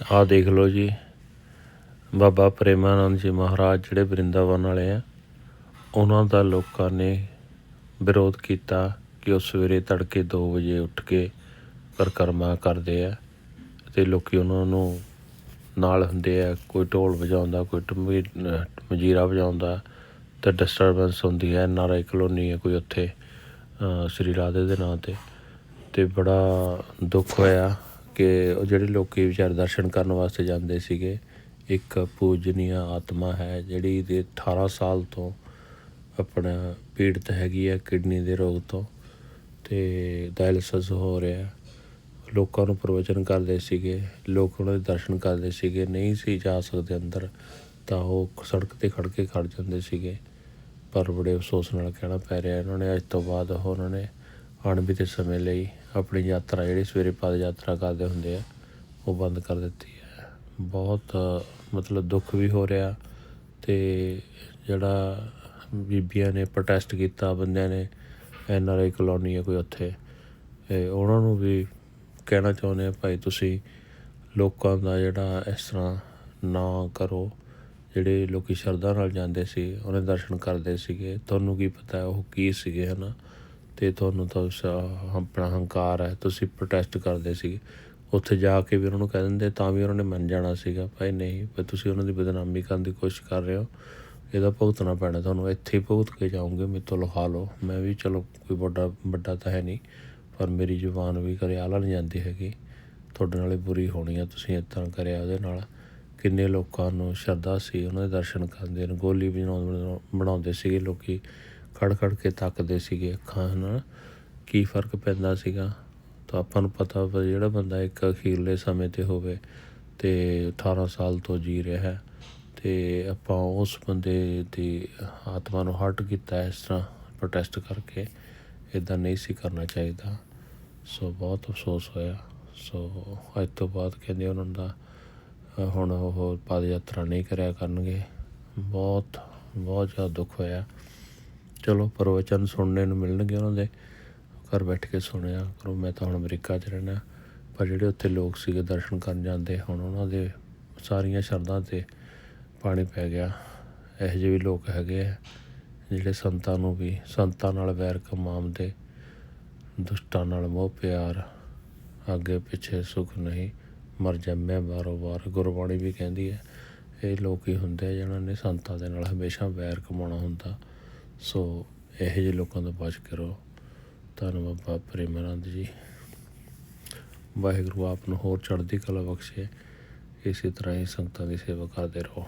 ਆਹ ਦੇਖ ਲਓ ਜੀ। ਬਾਬਾ ਪ੍ਰੇਮਾਨੰਦ ਜੀ ਮਹਾਰਾਜ ਜਿਹੜੇ ਬ੍ਰਿੰਦਾਵਨ ਵਾਲੇ ਆ, ਉਹਨਾਂ ਦਾ ਲੋਕਾਂ ਨੇ ਵਿਰੋਧ ਕੀਤਾ ਕਿ ਉਹ ਸਵੇਰੇ ਤੜਕੇ 2 ਵਜੇ ਉੱਠ ਕੇ ਪਰਿਕਰਮਾ ਕਰਦੇ ਆ ਤੇ ਲੋਕੀ ਉਹਨਾਂ ਨੂੰ ਨਾਲ ਹੁੰਦੇ ਆ, ਕੋਈ ਢੋਲ ਵਜਾਉਂਦਾ, ਕੋਈ ਟੰਬੀ ਮਜੀਰਾ ਵਜਾਉਂਦਾ ਤੇ ਡਿਸਟਰਬੈਂਸ ਹੁੰਦੀ ਹੈ। ਨਾਰਾਇ ਕਲੋਨੀ ਹੈ ਕੋਈ ਉੱਥੇ ਸ੍ਰੀ ਰਾਧੇ ਦੇ ਨਾਂ ਤੇ। ਤੇ ਬੜਾ ਦੁੱਖ ਹੋਇਆ। ਕਿ ਉਹ ਜਿਹੜੇ ਲੋਕੀ ਵਿਚਾਰ ਦਰਸ਼ਨ ਕਰਨ ਵਾਸਤੇ ਜਾਂਦੇ ਸੀਗੇ, ਇੱਕ ਪੂਜਨੀਆ ਆਤਮਾ ਹੈ ਜਿਹੜੀ ਦੇ 18 ਸਾਲ ਤੋਂ ਆਪਣਾ ਪੀੜਤ ਹੈਗੀ ਹੈ, ਕਿਡਨੀ ਦੇ ਰੋਗ ਤੋਂ ਤੇ ਡਾਇਲਿਸਿਸ ਹੋ ਰਿਹਾ ਲੋਕਾਂ ਨੂੰ ਪ੍ਰਵਚਨ ਕਰਦੇ ਸੀਗੇ, ਲੋਕ ਉਹਨਾਂ ਦੇ ਦਰਸ਼ਨ ਕਰਦੇ ਸੀਗੇ, ਨਹੀਂ ਸੀ ਜਾ ਸਕਦੇ ਅੰਦਰ ਤਾਂ ਉਹ ਸੜਕ ਤੇ ਖੜ ਕੇ ਖੜ ਜਾਂਦੇ ਸੀਗੇ। ਪਰ ਬੜੇ ਅਫਸੋਸ ਨਾਲ ਕਹਿਣਾ ਪੈ ਰਿਹਾ, ਇਹਨਾਂ ਨੇ ਅੱਜ ਤੋਂ ਬਾਅਦ ਉਹਨਾਂ ਨੇ ਅਣਬਿੱਤੇ ਸਮੇਂ ਲਈ ਆਪਣੀ ਯਾਤਰਾ ਜਿਹੜੀ ਸਵੇਰੇ ਪਦ ਯਾਤਰਾ ਕਰਦੇ ਹੁੰਦੇ ਆ, ਉਹ ਬੰਦ ਕਰ ਦਿੱਤੀ ਹੈ। ਬਹੁਤ, ਮਤਲਬ ਦੁੱਖ ਵੀ ਹੋ ਰਿਹਾ ਤੇ ਜਿਹੜਾ ਬੀਬੀਆਂ ਨੇ ਪ੍ਰੋਟੈਸਟ ਕੀਤਾ, ਬੰਦਿਆਂ ਨੇ ਐਨ ਆਰ ਆਈ ਕਲੋਨੀ ਹੈ ਕੋਈ ਉੱਥੇ ਇਹ ਉਹਨਾਂ ਨੂੰ ਵੀ ਕਹਿਣਾ ਚਾਹੁੰਦੇ ਆ, ਭਾਈ ਤੁਸੀਂ ਲੋਕਾਂ ਦਾ ਜਿਹੜਾ ਇਸ ਤਰ੍ਹਾਂ ਨਾ ਕਰੋ। ਜਿਹੜੇ ਲੋਕੀ ਸ਼ਰਧਾ ਨਾਲ ਜਾਂਦੇ ਸੀ, ਉਹਨੇ ਦਰਸ਼ਨ ਕਰਦੇ ਸੀਗੇ। ਤੁਹਾਨੂੰ ਕੀ ਪਤਾ ਉਹ ਕੀ ਸੀਗੇ, ਹਨਾ? ਤੇ ਤੁਹਾਨੂੰ ਤਾਂ ਉਸ ਆਪਣਾ ਹੰਕਾਰ ਹੈ। ਤੁਸੀਂ ਪ੍ਰੋਟੈਸਟ ਕਰਦੇ ਸੀਗੇ। ਉੱਥੇ ਜਾ ਕੇ ਵੀ ਉਹਨਾਂ ਨੂੰ ਕਹਿ ਦਿੰਦੇ, ਤਾਂ ਵੀ ਉਹਨਾਂ ਨੇ ਮੰਨ ਜਾਣਾ ਸੀਗਾ। ਭਾਈ ਨਹੀਂ ਪਰ ਤੁਸੀਂ ਉਹਨਾਂ ਦੀ ਬਦਨਾਮੀ ਕਰਨ ਦੀ ਕੋਸ਼ਿਸ਼ ਕਰ ਰਹੇ ਹੋ। ਇਹਦਾ ਭੁਗਤਣਾ ਪੈਣਾ ਤੁਹਾਨੂੰ। ਇੱਥੇ ਹੀ ਭੁਗਤ ਕੇ ਜਾਓਗੇ ਮੇਰੇ ਤੋਂ ਲਿਖਾ ਲਓ। ਮੈਂ ਵੀ ਚਲੋ, ਕੋਈ ਵੱਡਾ ਵੱਡਾ ਤਾਂ ਹੈ ਨਹੀਂ, ਪਰ ਮੇਰੀ ਜ਼ੁਬਾਨ ਵੀ ਕਰੇ ਆਲਾ ਨਹੀਂ ਜਾਂਦੀ ਹੈਗੀ। ਤੁਹਾਡੇ ਨਾਲੇ ਬੁਰੀ ਹੋਣੀ ਆ, ਤੁਸੀਂ ਇਸ ਕਰਿਆ ਉਹਦੇ ਨਾਲ। ਕਿੰਨੇ ਲੋਕਾਂ ਨੂੰ ਸ਼ਰਧਾ ਸੀ, ਉਹਨਾਂ ਦੇ ਦਰਸ਼ਨ ਕਰਦੇ ਨੇ ਗੋਲੀ ਬਣਾਉਂਦੇ ਬਣਾਉਂਦੇ ਸੀਗੇ ਲੋਕੀ। ਖੜ ਖੜ ਕੇ ਤੱਕਦੇ ਸੀਗੇ ਅੱਖਾਂ ਨਾਲ। ਕੀ ਫ਼ਰਕ ਪੈਂਦਾ ਸੀਗਾ? ਤਾਂ ਆਪਾਂ ਨੂੰ ਪਤਾ ਜਿਹੜਾ ਬੰਦਾ ਇੱਕ ਅਖੀਰਲੇ ਸਮੇਂ ਤੇ ਹੋਵੇ ਤੇ 18 ਸਾਲ ਤੋਂ ਜੀ ਰਿਹਾ ਹੈ ਤੇ ਆਪਾਂ ਉਸ ਬੰਦੇ ਦੀ ਆਤਮਾ ਨੂੰ ਹਰਟ ਕੀਤਾ ਇਸ ਤਰ੍ਹਾਂ ਪ੍ਰੋਟੈਸਟ ਕਰਕੇ। ਇਦਾਂ ਨਹੀਂ ਸੀ ਕਰਨਾ ਚਾਹੀਦਾ। ਸੋ ਬਹੁਤ ਅਫਸੋਸ ਹੋਇਆ। ਸੋ ਅੱਜ ਤੋਂ ਬਾਅਦ ਕਹਿੰਦੇ ਉਹਨਾਂ ਦਾ ਹੁਣ ਉਹ ਪਦ ਯਾਤਰਾ ਨਹੀਂ ਕਰਿਆ ਕਰਨਗੇ। ਬਹੁਤ ਬਹੁਤ ਜ਼ਿਆਦਾ ਦੁੱਖ ਹੋਇਆ। ਚਲੋ ਪ੍ਰਵਚਨ ਸੁਣਨੇ ਨੂੰ ਮਿਲਣਗੇ ਉਹਨਾਂ ਦੇ। ਘਰ ਬੈਠ ਕੇ ਸੁਣਿਆ, ਕਰੋ ਮੈਂ ਤਾਂ ਹੁਣ ਅਮਰੀਕਾ 'ਚ ਰਹਿਣਾ। ਪਰ ਜਿਹੜੇ ਉੱਥੇ ਲੋਕ ਸੀਗੇ ਦਰਸ਼ਨ ਕਰਨ ਜਾਂਦੇ, ਹੁਣ ਉਹਨਾਂ ਦੇ ਸਾਰੀਆਂ ਸ਼ਰਧਾਂ ਤੇ ਪਾਣੀ ਪੈ ਗਿਆ। ਇਹੋ ਜਿਹੇ ਵੀ ਲੋਕ ਹੈਗੇ ਆ, ਜਿਹੜੇ ਸੰਤਾਂ ਨੂੰ ਵੀ, ਸੰਤਾਂ ਨਾਲ ਵੈਰ ਕਮਾਉਂਦੇ ਦੁਸ਼ਟਾਂ ਨਾਲ ਮੋਹ ਪਿਆਰ, ਅੱਗੇ ਪਿੱਛੇ ਸੁਖ ਨਹੀਂ, ਮਰ ਜੰਮੇ ਬਾਰੋ ਬਾਰ ਗੁਰਬਾਣੀ ਵੀ ਕਹਿੰਦੀ ਹੈ, ਇਹ ਲੋਕ ਹੀ ਹੁੰਦੇ ਆ ਜਿਹਨਾਂ ਨੇ ਸੰਤਾਂ ਦੇ ਨਾਲ ਹਮੇਸ਼ਾ ਵੈਰ ਕਮਾਉਣਾ ਹੁੰਦਾ। ਸੋ ਇਹੋ ਜਿਹੇ ਲੋਕਾਂ ਤੋਂ ਬਚ ਕੇ ਰਹੋ। ਧੰਨਵਾਦ ਬਾਬਾ ਪ੍ਰੇਮਾਨੰਦ ਜੀ। ਵਾਹਿਗੁਰੂ ਆਪ ਨੂੰ ਹੋਰ ਚੜ੍ਹਦੀ ਕਲਾ ਬਖਸ਼ੇ। ਇਸੇ ਤਰ੍ਹਾਂ ਹੀ ਸੰਗਤਾਂ ਦੀ ਸੇਵਾ ਕਰਦੇ ਰਹੋ।